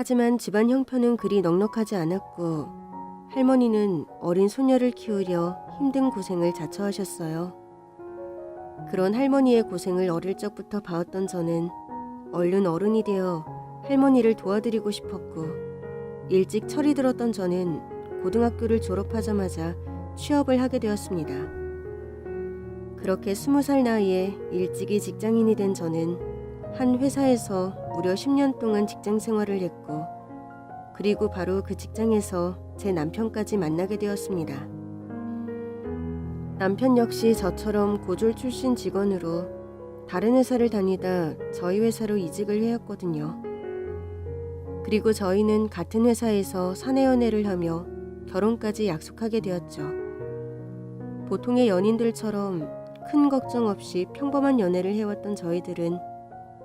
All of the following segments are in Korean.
하지만 집안 형편은 그리 넉넉하지 않았고 할머니는 어린 소녀를 키우려 힘든 고생을 자처하셨어요. 그런 할머니의 고생을 어릴 적부터 봐왔던 저는 얼른 어른이 되어 할머니를 도와드리고 싶었고 일찍 철이 들었던 저는 고등학교를 졸업하자마자 취업을 하게 되었습니다. 그렇게 스무 살 나이에 일찍이 직장인이 된 저는 한 회사에서 무려 10년 동안 직장 생활을 했고 그리고 바로 그 직장에서 제 남편까지 만나게 되었습니다. 남편 역시 저처럼 고졸 출신 직원으로 다른 회사를 다니다 저희 회사로 이직을 해왔거든요. 그리고 저희는 같은 회사에서 사내 연애를 하며 결혼까지 약속하게 되었죠. 보통의 연인들처럼 큰 걱정 없이 평범한 연애를 해왔던 저희들은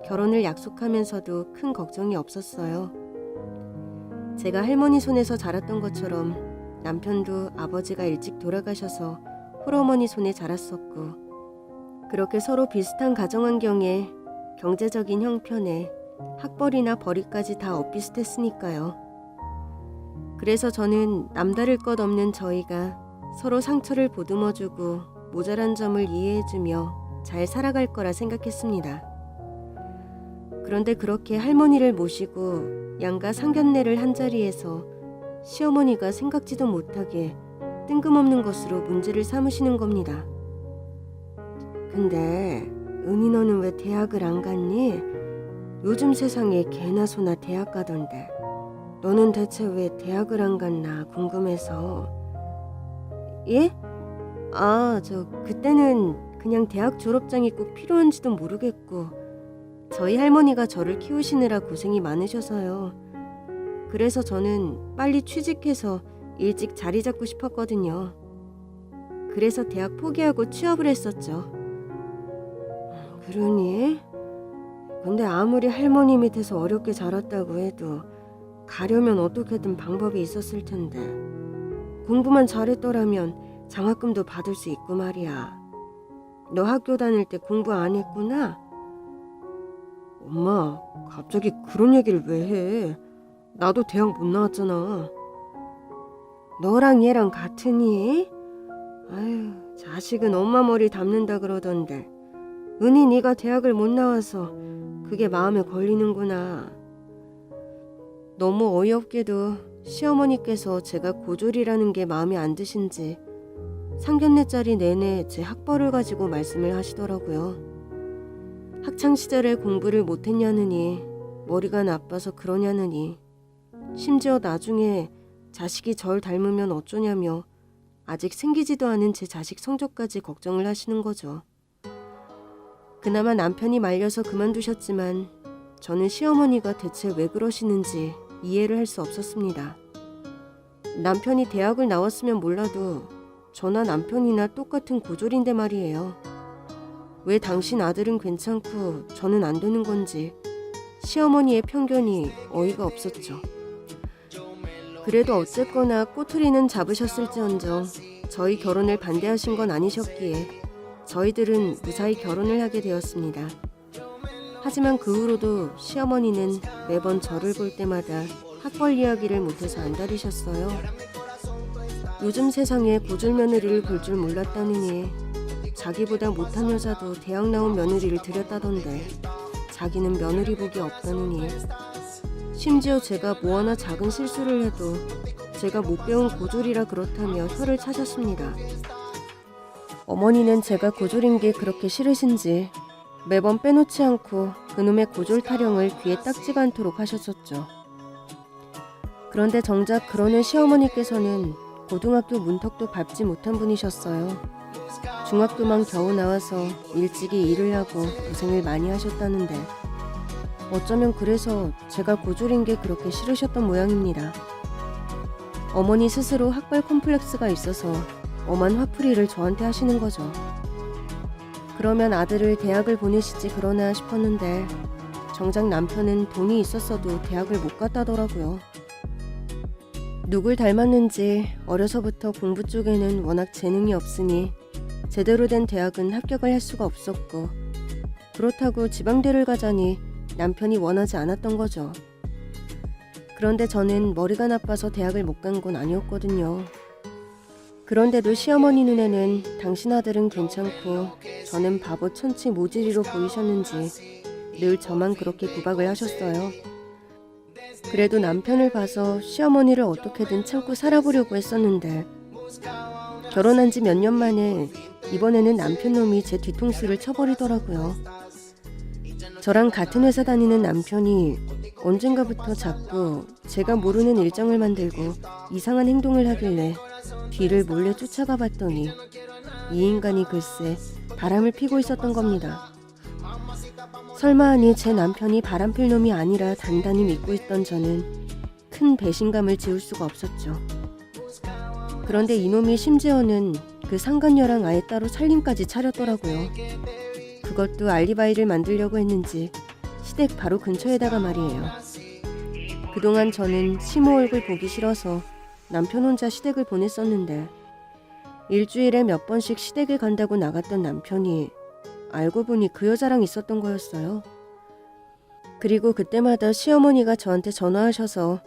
결혼을 약속하면서도 큰 걱정이 없었어요. 제가 할머니 손에서 자랐던 것처럼 남편도 아버지가 일찍 돌아가셔서 홀어머니 손에 자랐었고 그렇게 서로 비슷한 가정 환경에 경제적인 형편에 학벌이나 벌이까지 다 엇비슷했으니까요. 그래서 저는 남다를 것 없는 저희가 서로 상처를 보듬어주고 모자란 점을 이해해주며 잘 살아갈 거라 생각했습니다. 그런데 그렇게 할머니를 모시고 양가 상견례를 한 자리에서 시어머니가 생각지도 못하게 뜬금없는 것으로 문제를 삼으시는 겁니다. 근데 은희 너는 왜 대학을 안 갔니? 요즘 세상에 개나 소나 대학 가던데 너는 대체 왜 대학을 안 갔나 궁금해서 예? 아, 저 그때는 그냥 대학 졸업장이 꼭 필요한지도 모르겠고 저희 할머니가 저를 키우시느라 고생이 많으셔서요. 그래서 저는 빨리 취직해서 일찍 자리 잡고 싶었거든요. 그래서 대학 포기하고 취업을 했었죠. 그러니? 근데 아무리 할머니 밑에서 어렵게 자랐다고 해도 가려면 어떻게든 방법이 있었을 텐데 공부만 잘했더라면 장학금도 받을 수 있고 말이야. 너 학교 다닐 때 공부 안 했구나? 엄마, 갑자기 그런 얘기를 왜 해? 나도 대학 못 나왔잖아. 너랑 얘랑 같으니? 아유, 자식은 엄마 머리 담는다 그러던데. 은희 네가 대학을 못 나와서 그게 마음에 걸리는구나. 너무 어이없게도 시어머니께서 제가 고졸이라는 게 마음에 안 드신지 상견례 자리 내내 제 학벌을 가지고 말씀을 하시더라고요. 학창 시절에 공부를 못했냐느니 머리가 나빠서 그러냐느니 심지어 나중에 자식이 절 닮으면 어쩌냐며 아직 생기지도 않은 제 자식 성적까지 걱정을 하시는 거죠. 그나마 남편이 말려서 그만두셨지만 저는 시어머니가 대체 왜 그러시는지 이해를 할 수 없었습니다. 남편이 대학을 나왔으면 몰라도 저나 남편이나 똑같은 고졸인데 말이에요. 왜 당신 아들은 괜찮고 저는 안 되는 건지 시어머니의 편견이 어이가 없었죠. 그래도 어쨌거나 꼬투리는 잡으셨을지언정 저희 결혼을 반대하신 건 아니셨기에 저희들은 무사히 결혼을 하게 되었습니다. 하지만 그 후로도 시어머니는 매번 저를 볼 때마다 학벌 이야기를 못해서 안달이셨어요. 요즘 세상에 고졸 며느리를 볼 줄 몰랐다느니 자기보다 못한 여자도 대학 나온 며느리를 들였다던데 자기는 며느리 복이 없다느니 심지어 제가 뭐 하나 작은 실수를 해도 제가 못 배운 고졸이라 그렇다며 혀를 차셨습니다. 어머니는 제가 고졸인 게 그렇게 싫으신지 매번 빼놓지 않고 그놈의 고졸 타령을 귀에 딱지가 않도록 하셨었죠. 그런데 정작 그러는 시어머니께서는 고등학교 문턱도 밟지 못한 분이셨어요. 중학교만 겨우 나와서 일찍이 일을 하고 고생을 많이 하셨다는데 어쩌면 그래서 제가 고졸인 게 그렇게 싫으셨던 모양입니다. 어머니 스스로 학벌 콤플렉스가 있어서 엄한 화풀이를 저한테 하시는 거죠. 그러면 아들을 대학을 보내시지 그러나 싶었는데 정작 남편은 돈이 있었어도 대학을 못 갔다더라고요. 누굴 닮았는지 어려서부터 공부 쪽에는 워낙 재능이 없으니 제대로 된 대학은 합격을 할 수가 없었고 그렇다고 지방대를 가자니 남편이 원하지 않았던 거죠. 그런데 저는 머리가 나빠서 대학을 못 간 건 아니었거든요. 그런데도 시어머니 눈에는 당신 아들은 괜찮고 저는 바보 천치 모질이로 보이셨는지 늘 저만 그렇게 구박을 하셨어요. 그래도 남편을 봐서 시어머니를 어떻게든 참고 살아보려고 했었는데 결혼한 지 몇 년 만에 이번에는 남편 놈이 제 뒤통수를 쳐버리더라고요. 저랑 같은 회사 다니는 남편이 언젠가부터 자꾸 제가 모르는 일정을 만들고 이상한 행동을 하길래 뒤를 몰래 쫓아가 봤더니 이 인간이 글쎄 바람을 피고 있었던 겁니다. 설마 하니 제 남편이 바람필 놈이 아니라 단단히 믿고 있던 저는 큰 배신감을 지울 수가 없었죠. 그런데 이놈이 심지어는 그 상간녀랑 아예 따로 살림까지 차렸더라고요. 그것도 알리바이를 만들려고 했는지 시댁 바로 근처에다가 말이에요. 그동안 저는 시모 얼굴 보기 싫어서 남편 혼자 시댁을 보냈었는데 일주일에 몇 번씩 시댁에 간다고 나갔던 남편이 알고 보니 그 여자랑 있었던 거였어요. 그리고 그때마다 시어머니가 저한테 전화하셔서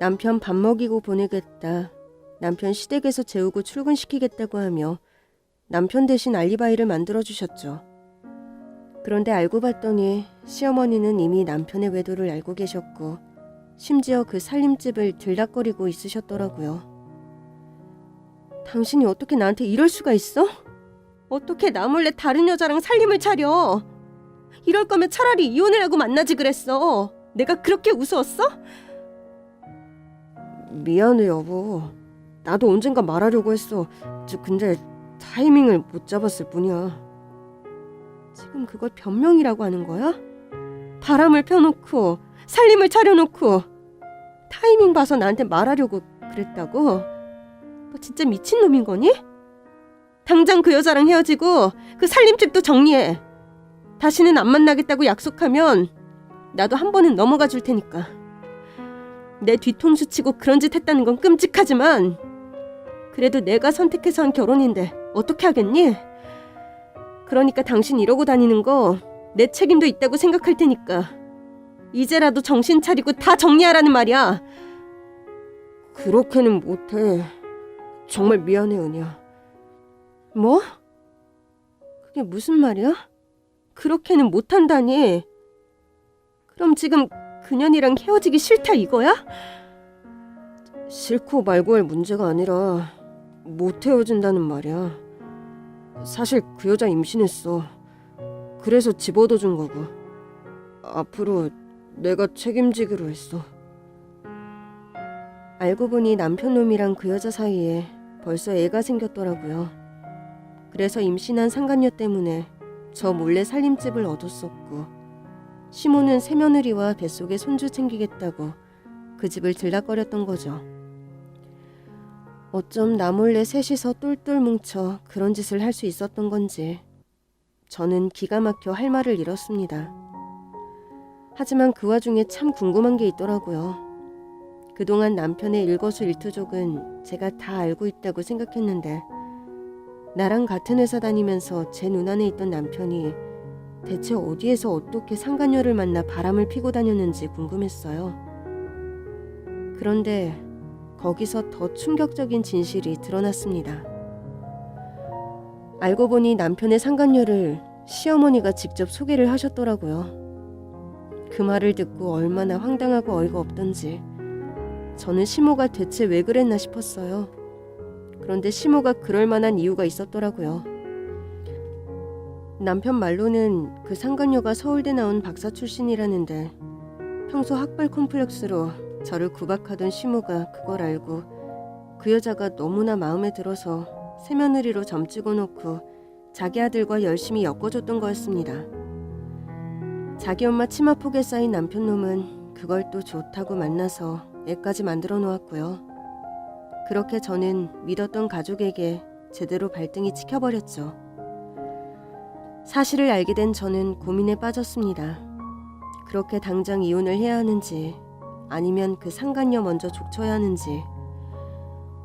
남편 밥 먹이고 보내겠다. 남편 시댁에서 재우고 출근시키겠다고 하며 남편 대신 알리바이를 만들어 주셨죠. 그런데 알고 봤더니 시어머니는 이미 남편의 외도를 알고 계셨고 심지어 그 살림집을 들락거리고 있으셨더라고요. 당신이 어떻게 나한테 이럴 수가 있어? 어떻게 나 몰래 다른 여자랑 살림을 차려? 이럴 거면 차라리 이혼을 하고 만나지 그랬어. 내가 그렇게 우스웠어? 미안해 여보. 나도 언젠가 말하려고 했어. 저 근데 타이밍을 못 잡았을 뿐이야. 지금 그걸 변명이라고 하는 거야? 바람을 펴놓고 살림을 차려놓고 타이밍 봐서 나한테 말하려고 그랬다고? 너 진짜 미친 놈인 거니? 당장 그 여자랑 헤어지고 그 살림집도 정리해. 다시는 안 만나겠다고 약속하면 나도 한 번은 넘어가 줄 테니까. 내 뒤통수 치고 그런 짓 했다는 건 끔찍하지만 그래도 내가 선택해서 한 결혼인데 어떻게 하겠니? 그러니까 당신 이러고 다니는 거 내 책임도 있다고 생각할 테니까 이제라도 정신 차리고 다 정리하라는 말이야. 그렇게는 못해. 정말 미안해 은희야. 뭐? 그게 무슨 말이야? 그렇게는 못한다니. 그럼 지금 그년이랑 헤어지기 싫다 이거야? 싫고 말고 할 문제가 아니라 못 헤어진다는 말이야. 사실 그 여자 임신했어. 그래서 집어넣어 준 거고. 앞으로 내가 책임지기로 했어. 알고 보니 남편 놈이랑 그 여자 사이에 벌써 애가 생겼더라고요. 그래서 임신한 상간녀 때문에 저 몰래 살림집을 얻었었고 시모는 새며느리와 뱃속에 손주 챙기겠다고 그 집을 들락거렸던 거죠. 어쩜 나 몰래 셋이서 똘똘 뭉쳐 그런 짓을 할 수 있었던 건지 저는 기가 막혀 할 말을 잃었습니다. 하지만 그 와중에 참 궁금한 게 있더라고요. 그동안 남편의 일거수일투족은 제가 다 알고 있다고 생각했는데 나랑 같은 회사 다니면서 제 눈안에 있던 남편이 대체 어디에서 어떻게 상간녀를 만나 바람을 피고 다녔는지 궁금했어요. 그런데 거기서 더 충격적인 진실이 드러났습니다. 알고 보니 남편의 상간녀를 시어머니가 직접 소개를 하셨더라고요. 그 말을 듣고 얼마나 황당하고 어이가 없던지 저는 시모가 대체 왜 그랬나 싶었어요. 그런데 시모가 그럴 만한 이유가 있었더라고요. 남편 말로는 그 상간녀가 서울대 나온 박사 출신이라는데 평소 학벌 콤플렉스로 저를 구박하던 시모가 그걸 알고 그 여자가 너무나 마음에 들어서 새며느리로 점 찍어놓고 자기 아들과 열심히 엮어줬던 거였습니다. 자기 엄마 치마폭에 쌓인 남편 놈은 그걸 또 좋다고 만나서 애까지 만들어 놓았고요. 그렇게 저는 믿었던 가족에게 제대로 발등이 찍혀버렸죠. 사실을 알게 된 저는 고민에 빠졌습니다. 그렇게 당장 이혼을 해야 하는지 아니면 그 상간녀 먼저 족쳐야 하는지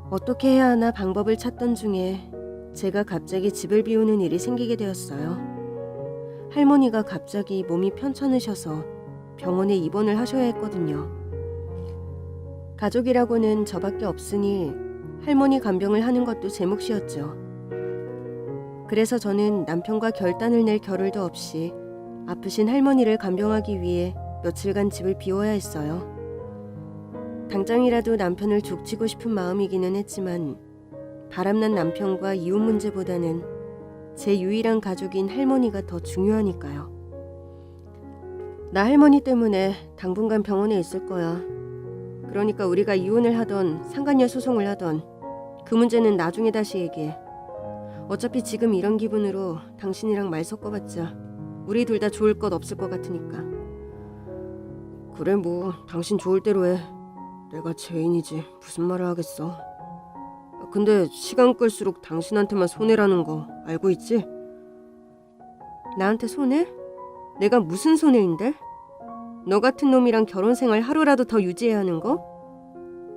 어떻게 해야 하나 방법을 찾던 중에 제가 갑자기 집을 비우는 일이 생기게 되었어요. 할머니가 갑자기 몸이 편찮으셔서 병원에 입원을 하셔야 했거든요. 가족이라고는 저밖에 없으니 할머니 간병을 하는 것도 제 몫이었죠. 그래서 저는 남편과 결단을 낼 겨를도 없이 아프신 할머니를 간병하기 위해 며칠간 집을 비워야 했어요. 당장이라도 남편을 족치고 싶은 마음이기는 했지만 바람난 남편과 이혼 문제보다는 제 유일한 가족인 할머니가 더 중요하니까요. 나 할머니 때문에 당분간 병원에 있을 거야. 그러니까 우리가 이혼을 하던 상간녀 소송을 하던 그 문제는 나중에 다시 얘기해. 어차피 지금 이런 기분으로 당신이랑 말 섞어봤자 우리 둘 다 좋을 것 없을 것 같으니까. 그래 뭐 당신 좋을 대로 해. 내가 죄인이지 무슨 말을 하겠어. 근데 시간 끌수록 당신한테만 손해라는 거 알고 있지? 나한테 손해? 내가 무슨 손해인데? 너 같은 놈이랑 결혼 생활 하루라도 더 유지해야 하는 거?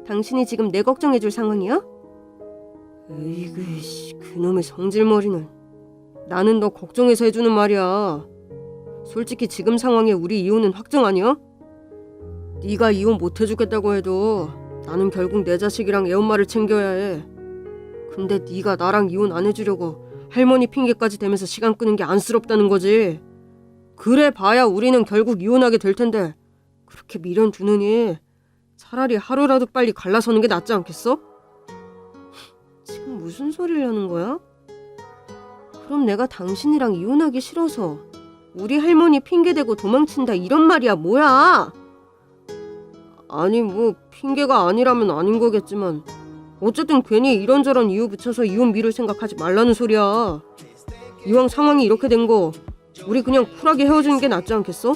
당신이 지금 내 걱정해줄 상황이야? 에이그 씨, 그놈의 성질머리는 나는 너 걱정해서 해주는 말이야. 솔직히 지금 상황에 우리 이혼은 확정 아니야? 네가 이혼 못 해주겠다고 해도 나는 결국 내 자식이랑 애 엄마를 챙겨야 해. 근데 네가 나랑 이혼 안 해주려고 할머니 핑계까지 대면서 시간 끄는 게 안쓰럽다는 거지. 그래 봐야 우리는 결국 이혼하게 될 텐데 그렇게 미련 두느니 차라리 하루라도 빨리 갈라서는 게 낫지 않겠어? 지금 무슨 소리를 하는 거야? 그럼 내가 당신이랑 이혼하기 싫어서 우리 할머니 핑계대고 도망친다 이런 말이야 뭐야? 아니 뭐 핑계가 아니라면 아닌 거겠지만 어쨌든 괜히 이런저런 이유 붙여서 이혼 미룰 생각하지 말라는 소리야. 이왕 상황이 이렇게 된 거 우리 그냥 쿨하게 헤어지는 게 낫지 않겠어?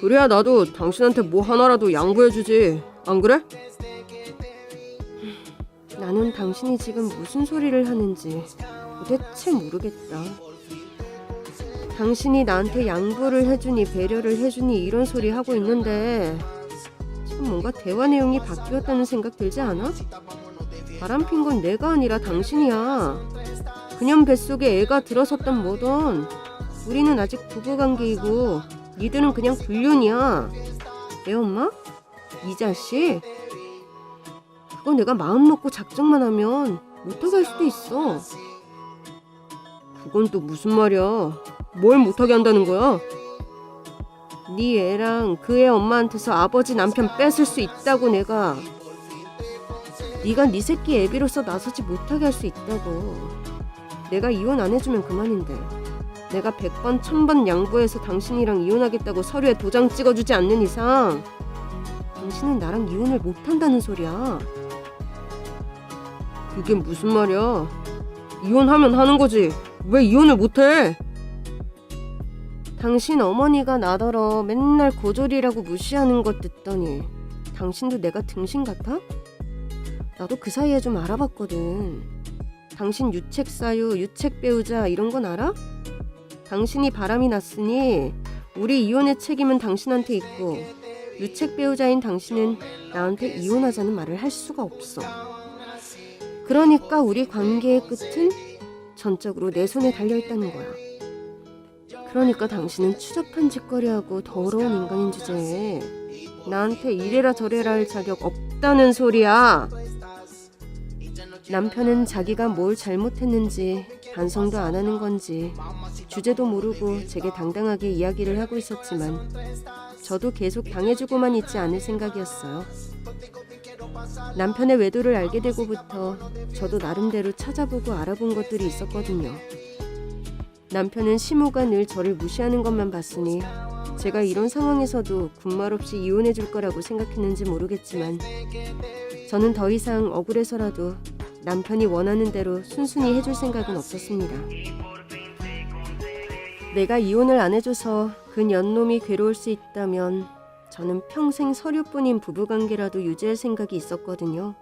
그래야 나도 당신한테 뭐 하나라도 양보해주지. 안 그래? 나는 당신이 지금 무슨 소리를 하는지 도대체 모르겠다. 당신이 나한테 양보를 해주니 배려를 해주니 이런 소리 하고 있는데 지금 뭔가 대화 내용이 바뀌었다는 생각 들지 않아? 바람 핀 건 내가 아니라 당신이야. 그년 뱃속에 애가 들어섰던 뭐던 우리는 아직 부부관계이고 니들은 그냥 불륜이야. 애 엄마? 이 자식? 그거 내가 마음 먹고 작정만 하면 못하게 할 수도 있어. 그건 또 무슨 말이야? 뭘 못하게 한다는 거야? 네 애랑 그 애 엄마한테서 아버지 남편 뺏을 수 있다고 내가. 네가 네 새끼 애비로서 나서지 못하게 할 수 있다고. 내가 이혼 안 해주면 그만인데. 내가 백번 천 번 양보해서 당신이랑 이혼하겠다고 서류에 도장 찍어주지 않는 이상 당신은 나랑 이혼을 못한다는 소리야. 그게 무슨 말이야? 이혼하면 하는 거지. 왜 이혼을 못해 당신 어머니가 나더러 맨날 고졸이라고 무시하는 것 듣더니 당신도 내가 등신 같아? 나도 그 사이에 좀 알아봤거든. 당신 유책 사유, 유책 배우자 이런 건 알아? 당신이 바람이 났으니 우리 이혼의 책임은 당신한테 있고 유책 배우자인 당신은 나한테 이혼하자는 말을 할 수가 없어. 그러니까 우리 관계의 끝은 전적으로 내 손에 달려 있다는 거야. 그러니까 당신은 추잡한 짓거리하고 더러운 인간인 주제에 나한테 이래라 저래라 할 자격 없다는 소리야. 남편은 자기가 뭘 잘못했는지 반성도 안 하는 건지 주제도 모르고 제게 당당하게 이야기를 하고 있었지만 저도 계속 당해주고만 있지 않을 생각이었어요. 남편의 외도를 알게 되고부터 저도 나름대로 찾아보고 알아본 것들이 있었거든요. 남편은 시모가 늘 저를 무시하는 것만 봤으니 제가 이런 상황에서도 군말 없이 이혼해 줄 거라고 생각했는지 모르겠지만 저는 더 이상 억울해서라도 남편이 원하는 대로 순순히 해줄 생각은 없었습니다. 내가 이혼을 안 해줘서 그 년놈이 괴로울 수 있다면 저는 평생 서류뿐인 부부관계라도 유지할 생각이 있었거든요.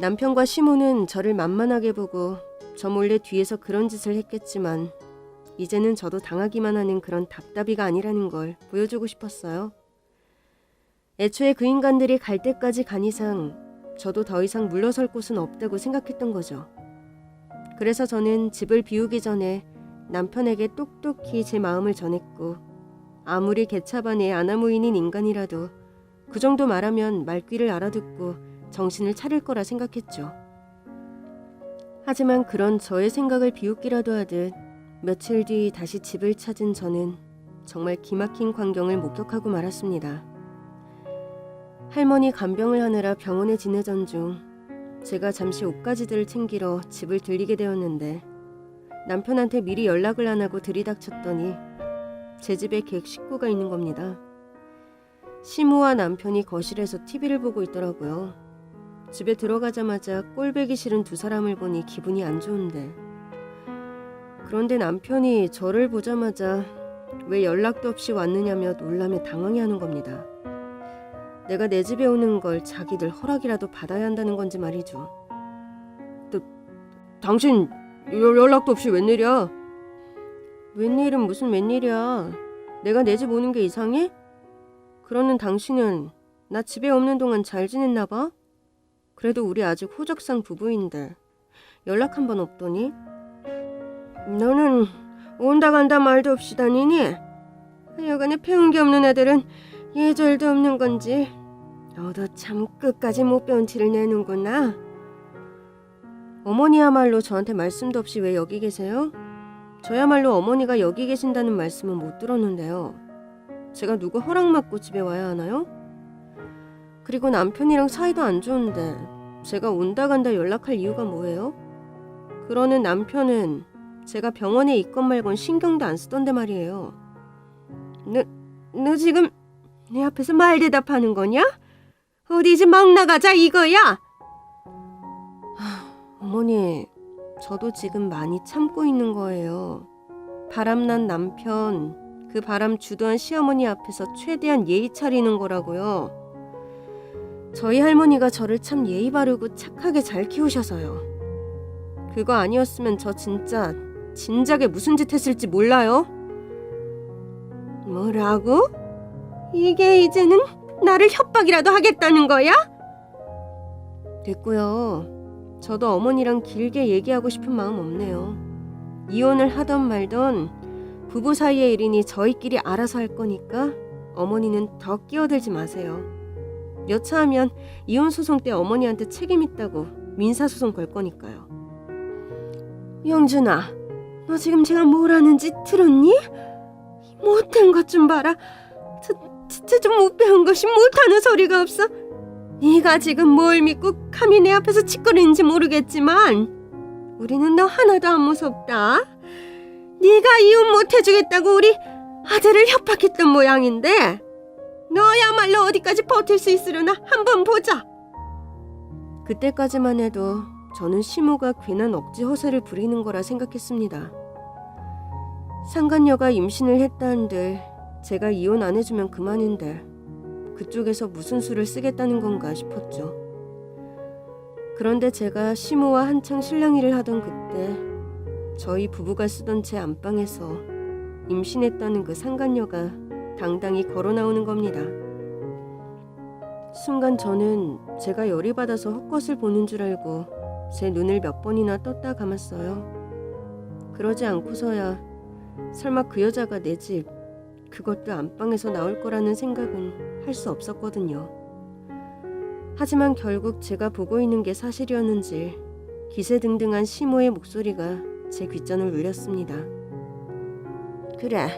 남편과 시모는 저를 만만하게 보고 저 몰래 뒤에서 그런 짓을 했겠지만 이제는 저도 당하기만 하는 그런 답답이가 아니라는 걸 보여주고 싶었어요. 애초에 그 인간들이 갈 때까지 간 이상 저도 더 이상 물러설 곳은 없다고 생각했던 거죠. 그래서 저는 집을 비우기 전에 남편에게 똑똑히 제 마음을 전했고 아무리 개차반의 아나무인인 인간이라도 그 정도 말하면 말귀를 알아듣고 정신을 차릴 거라 생각했죠. 하지만 그런 저의 생각을 비웃기라도 하듯 며칠 뒤 다시 집을 찾은 저는 정말 기막힌 광경을 목격하고 말았습니다. 할머니 간병을 하느라 병원에 지내던 중 제가 잠시 옷가지들을 챙기러 집을 들리게 되었는데 남편한테 미리 연락을 안 하고 들이닥쳤더니 제 집에 객 식구가 있는 겁니다. 시모와 남편이 거실에서 TV를 보고 있더라고요. 집에 들어가자마자 꼴배기 싫은 두 사람을 보니 기분이 안 좋은데. 그런데 남편이 저를 보자마자 왜 연락도 없이 왔느냐며 놀라며 당황해 하는 겁니다. 내가 내 집에 오는 걸 자기들 허락이라도 받아야 한다는 건지 말이죠. 또 당신 연- 연락도 없이 웬일이야? 웬일은 무슨 웬일이야? 내가 내 집 오는 게 이상해? 그러는 당신은 나 집에 없는 동안 잘 지냈나 봐? 그래도 우리 아직 호적상 부부인데 연락 한 번 없더니? 너는 온다 간다 말도 없이 다니니? 하여간에 배운 게 없는 애들은 예절도 없는 건지 너도 참 끝까지 못 배운 티를 내는구나. 어머니야말로 저한테 말씀도 없이 왜 여기 계세요? 저야말로 어머니가 여기 계신다는 말씀은 못 들었는데요. 제가 누구 허락 받고 집에 와야 하나요? 그리고 남편이랑 사이도 안 좋은데 제가 온다 간다 연락할 이유가 뭐예요? 그러는 남편은 제가 병원에 있건 말건 신경도 안 쓰던데 말이에요. 너, 너 지금 내 앞에서 말 대답하는 거냐? 어디지 막 나가자 이거야? 하, 어머니, 저도 지금 많이 참고 있는 거예요. 바람난 남편, 그 바람 주도한 시어머니 앞에서 최대한 예의 차리는 거라고요. 저희 할머니가 저를 참 예의 바르고 착하게 잘 키우셔서요. 그거 아니었으면 저 진짜 진작에 무슨 짓 했을지 몰라요. 뭐라고? 이게 이제는 나를 협박이라도 하겠다는 거야? 됐고요. 저도 어머니랑 길게 얘기하고 싶은 마음 없네요. 이혼을 하던 말던 부부 사이의 일이니 저희끼리 알아서 할 거니까 어머니는 더 끼어들지 마세요. 여차하면 이혼 소송 때 어머니한테 책임 있다고 민사 소송 걸 거니까요. 영준아, 너 지금 제가 뭘 하는지 들었니? 못된 것좀 봐라. 저, 진짜 좀 못 배운 것이 못하는 소리가 없어. 네가 지금 뭘 믿고 감히 내 앞에서 짓거리는지 모르겠지만 우리는 너 하나도 안 무섭다. 네가 이혼 못 해주겠다고 우리 아들을 협박했던 모양인데 너야말로 어디까지 버틸 수 있으려나 한번 보자. 그때까지만 해도 저는 시모가 괜한 억지 허세를 부리는 거라 생각했습니다. 상간녀가 임신을 했다는들 제가 이혼 안 해주면 그만인데 그쪽에서 무슨 수를 쓰겠다는 건가 싶었죠. 그런데 제가 시모와 한창 실랑이를 하던 그때 저희 부부가 쓰던 제 안방에서 임신했다는 그 상간녀가 당당히 걸어 나오는 겁니다. 순간 저는 제가 열이 받아서 헛것을 보는 줄 알고 제 눈을 몇 번이나 떴다 감았어요. 그러지 않고서야 설마 그 여자가 내 집, 그것도 안방에서 나올 거라는 생각은 할 수 없었거든요. 하지만 결국 제가 보고 있는 게 사실이었는지 기세등등한 시모의 목소리가 제 귓전을 울렸습니다. 그래,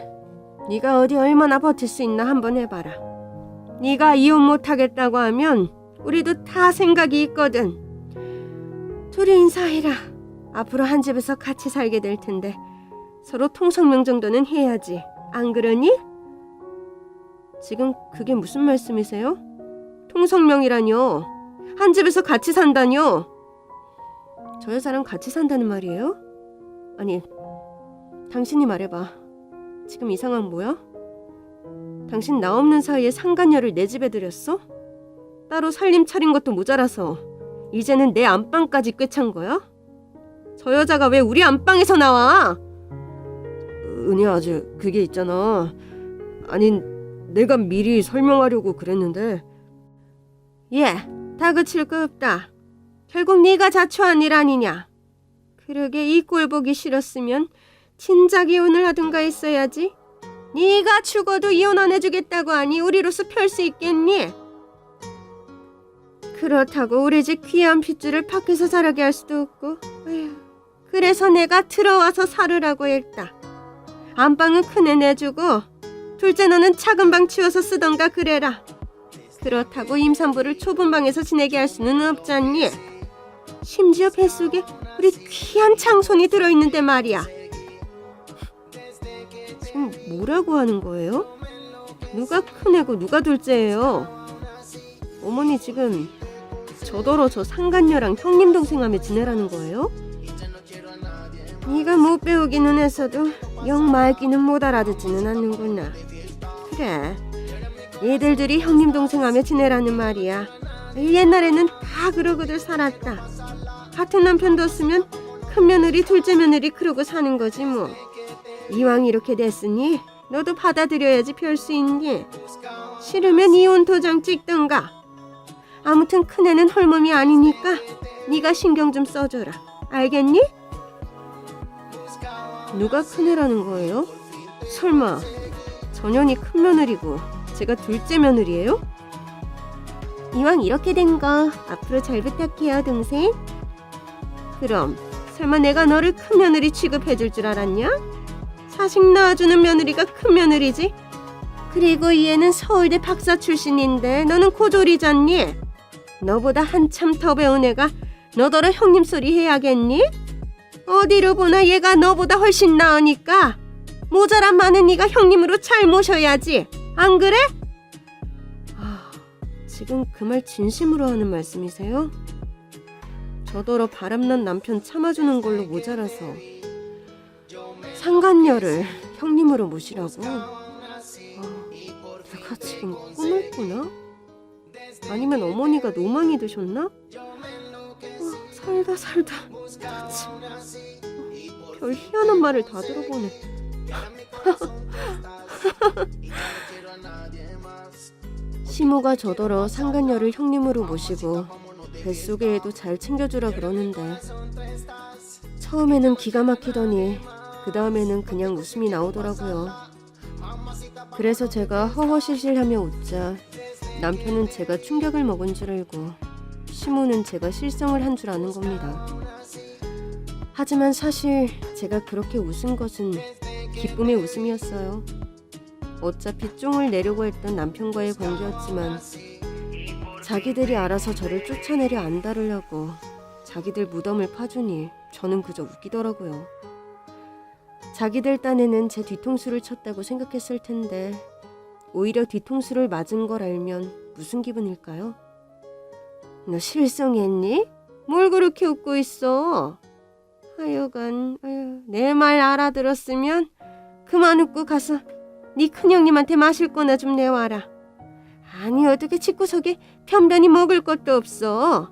네가 어디 얼마나 버틸 수 있나 한번 해봐라. 네가 이혼 못하겠다고 하면 우리도 다 생각이 있거든. 둘이 인사해라. 앞으로 한 집에서 같이 살게 될 텐데 서로 통성명 정도는 해야지. 안 그러니? 지금 그게 무슨 말씀이세요? 통성명이라뇨. 한 집에서 같이 산다뇨. 저 여자랑 같이 산다는 말이에요? 아니, 당신이 말해봐. 지금 이 상황 뭐야? 당신 나 없는 사이에 상간녀를 내 집에 들였어? 따로 살림 차린 것도 모자라서 이제는 내 안방까지 꿰찬 거야? 저 여자가 왜 우리 안방에서 나와? 은희 아재 그게 있잖아. 아니 내가 미리 설명하려고 그랬는데 예, 다그칠 거 없다. 결국 네가 자초한 일 아니냐? 그러게 이 꼴 보기 싫었으면 진작 이혼을 하든가 했어야지. 네가 죽어도 이혼 안 해주겠다고 하니 우리로서 펼 수 있겠니? 그렇다고 우리 집 귀한 핏줄을 밖에서 자라게 할 수도 없고. 에휴, 그래서 내가 들어와서 살으라고 했다. 안방은 큰애 내주고 둘째 너는 작은 방 치워서 쓰던가 그래라. 그렇다고 임산부를 좁은 방에서 지내게 할 수는 없잖니. 심지어 뱃속에 우리 귀한 장손이 들어있는데 말이야 지금 뭐라고 하는 거예요? 누가 큰 애고 누가 둘째예요? 어머니 지금 저더러 저 상간녀랑 형님 동생하며 지내라는 거예요? 네가 못 배우기는 했어도 영 말귀는 못 알아듣지는 않는구나. 그래, 얘들들이 형님 동생하며 지내라는 말이야. 옛날에는 다 그러고들 살았다. 같은 남편 뒀으면 큰 며느리 둘째 며느리 그러고 사는 거지 뭐. 이왕 이렇게 됐으니 너도 받아들여야지 별수 있니? 싫으면 이혼 도장 찍던가. 아무튼 큰애는 헐몸이 아니니까 네가 신경 좀 써줘라. 알겠니? 누가 큰애라는 거예요? 설마 전현이 큰 며느리고 제가 둘째 며느리예요? 이왕 이렇게 된 거 앞으로 잘 부탁해요 동생. 그럼 설마 내가 너를 큰 며느리 취급해 줄 줄 알았냐? 자식 낳아주는 며느리가 큰 며느리지. 그리고 얘는 서울대 박사 출신인데 너는 고졸이잖니. 너보다 한참 더 배운 애가 너더러 형님 소리 해야겠니? 어디로 보나 얘가 너보다 훨씬 나으니까 모자란 많은 네가 형님으로 잘 모셔야지. 안 그래? 아, 지금 그 말 진심으로 하는 말씀이세요? 저더러 바람난 남편 참아주는 걸로 모자라서 상간녀를 형님으로 모시라고? 아, 내가 지금 꿈을 꾸나? 아니면 어머니가 노망이 드셨나? 어, 살다 살다 참, 어, 별 희한한 말을 다 들어보네. 시모가 저더러 상간녀를 형님으로 모시고 뱃속의 애도 잘 챙겨주라 그러는데 처음에는 기가 막히더니 그 다음에는 그냥 웃음이 나오더라고요. 그래서 제가 허허실실하며 웃자 남편은 제가 충격을 먹은 줄 알고 시모는 제가 실성을 한 줄 아는 겁니다. 하지만 사실 제가 그렇게 웃은 것은 기쁨의 웃음이었어요. 어차피 쫑을 내려고 했던 남편과의 관계였지만 자기들이 알아서 저를 쫓아내려 안다르려고 자기들 무덤을 파주니 저는 그저 웃기더라고요. 자기들 딴에는 제 뒤통수를 쳤다고 생각했을 텐데 오히려 뒤통수를 맞은 걸 알면 무슨 기분일까요? 너 실성했니? 뭘 그렇게 웃고 있어? 하여간 내 말 알아들었으면 그만 웃고 가서 네 큰형님한테 마실 거나 좀 내와라. 아니 어떻게 집구석에 편변히 먹을 것도 없어.